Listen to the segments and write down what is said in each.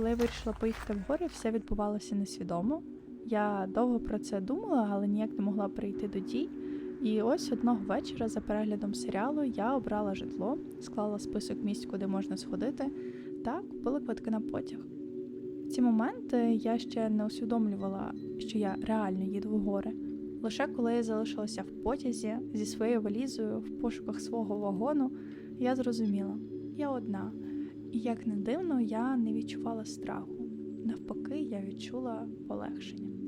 коли я вирішила поїхати в гори, все відбувалося несвідомо. Я довго про це думала, але ніяк не могла прийти до дій. І ось одного вечора за переглядом серіалу я обрала житло, склала список місць, куди можна сходити, та купила квитки на потяг. В ці моменти я ще не усвідомлювала, що я реально їду в гори. Лише коли я залишилася в потязі зі своєю валізою в пошуках свого вагону, я зрозуміла, я одна. І як не дивно, я не відчувала страху. Навпаки, я відчула полегшення.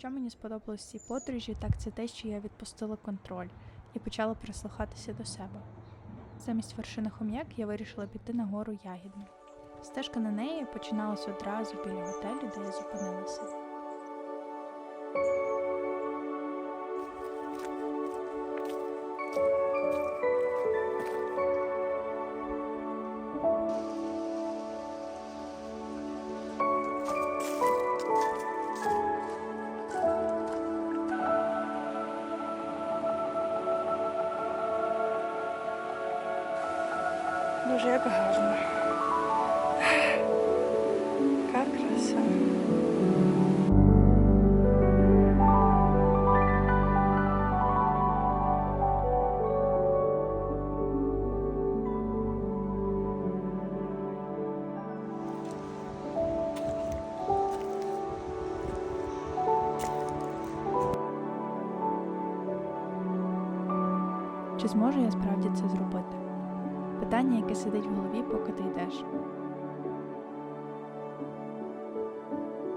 Що мені сподобалось в цій подорожі, так це те, що я відпустила контроль і почала прислухатися до себе. Замість вершини хом'як я вирішила піти на гору ягідну. Стежка на неї починалась одразу біля готелю, де я зупинилася. Дуже як гарно. Яка краса. Чи зможу я справді це зробити? Питання, яке сидить в голові, поки ти йдеш.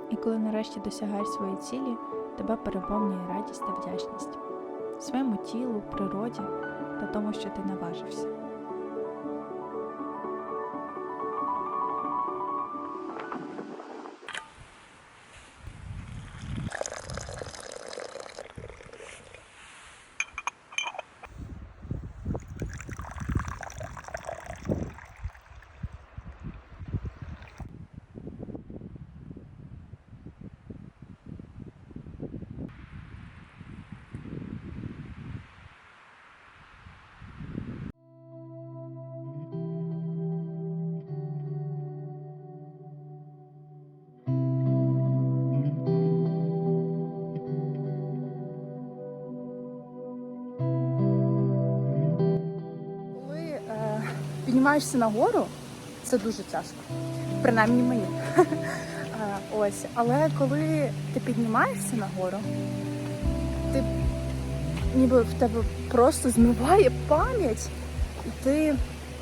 І коли нарешті досягаєш своєї цілі, тебе переповнює радість та вдячність своєму тілу, природі та тому, що ти наважився. Піднімаєшся на гору, це дуже тяжко. Принаймні мені. Ось. Але коли ти піднімаєшся на гору, ти ніби в тебе просто змиває пам'ять, і ти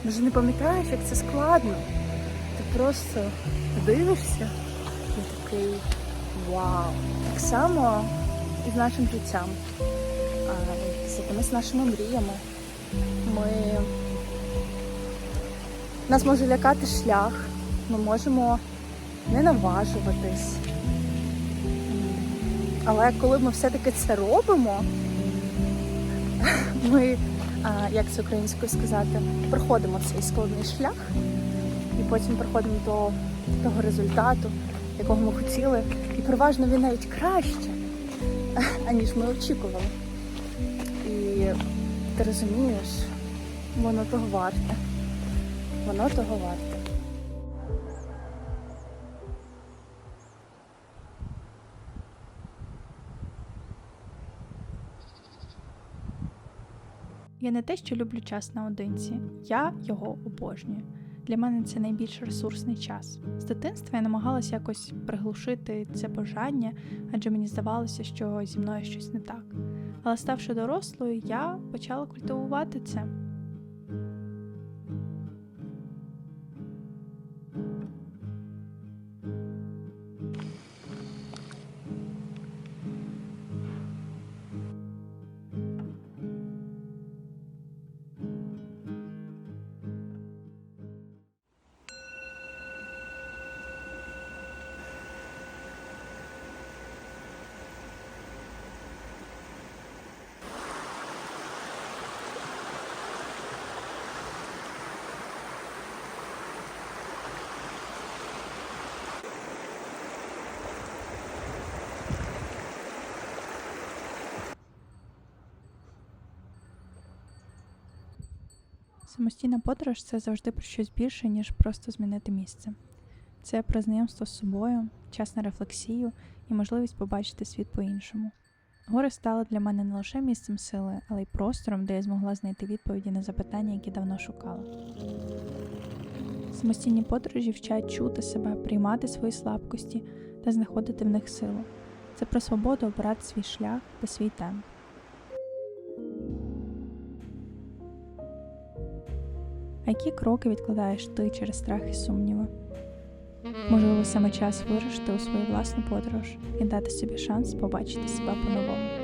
вже не пам'ятаєш, як це складно. Ти просто дивишся і такий вау. Так само і з нашим життям, з якимись нашими мріями ми нас може лякати шлях, ми можемо не наважуватись. Але коли ми все-таки це робимо, ми, як це українською сказати, проходимо цей складний шлях і потім приходимо до того результату, якого ми хотіли, і переважно він навіть краще, аніж ми очікували. І ти розумієш, воно того варте. Воно того варте. Я не те, що люблю час наодинці, я його обожнюю. Для мене це найбільш ресурсний час. З дитинства я намагалася якось приглушити це бажання, адже мені здавалося, що зі мною щось не так. Але ставши дорослою, я почала культивувати це. Самостійна подорож це завжди про щось більше, ніж просто змінити місце. Це про знайомство з собою, час на рефлексію і можливість побачити світ по-іншому. Гори стали для мене не лише місцем сили, але й простором, де я змогла знайти відповіді на запитання, які давно шукала. Самостійні подорожі вчать чути себе, приймати свої слабкості та знаходити в них силу. Це про свободу обирати свій шлях та свій темп. Які кроки відкладаєш ти через страх і сумніви? Можливо, саме час вирушити у свою власну подорож і дати собі шанс побачити себе по-новому.